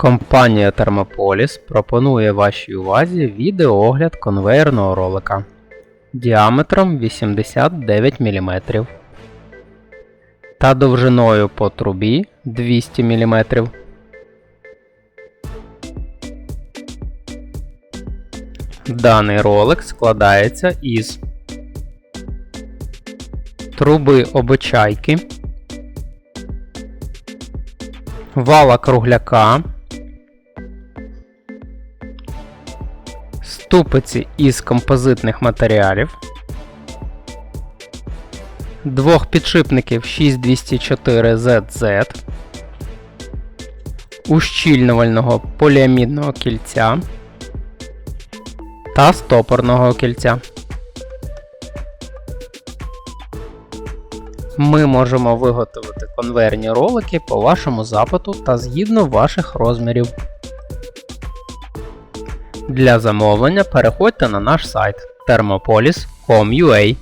Компанія Thermopolis пропонує вашій увазі відеоогляд конвейерного ролика діаметром 89 мм та довжиною по трубі 200 мм. Даний ролик складається із труби обочайки, вала кругляка, ступиці із композитних матеріалів, двох підшипників 6204ZZ, ущільнювального поліамідного кільця та стопорного кільця. Ми можемо виготовити конвейерні ролики по вашому запиту та згідно ваших розмірів. Для замовлення переходьте на наш сайт thermopolis.com.ua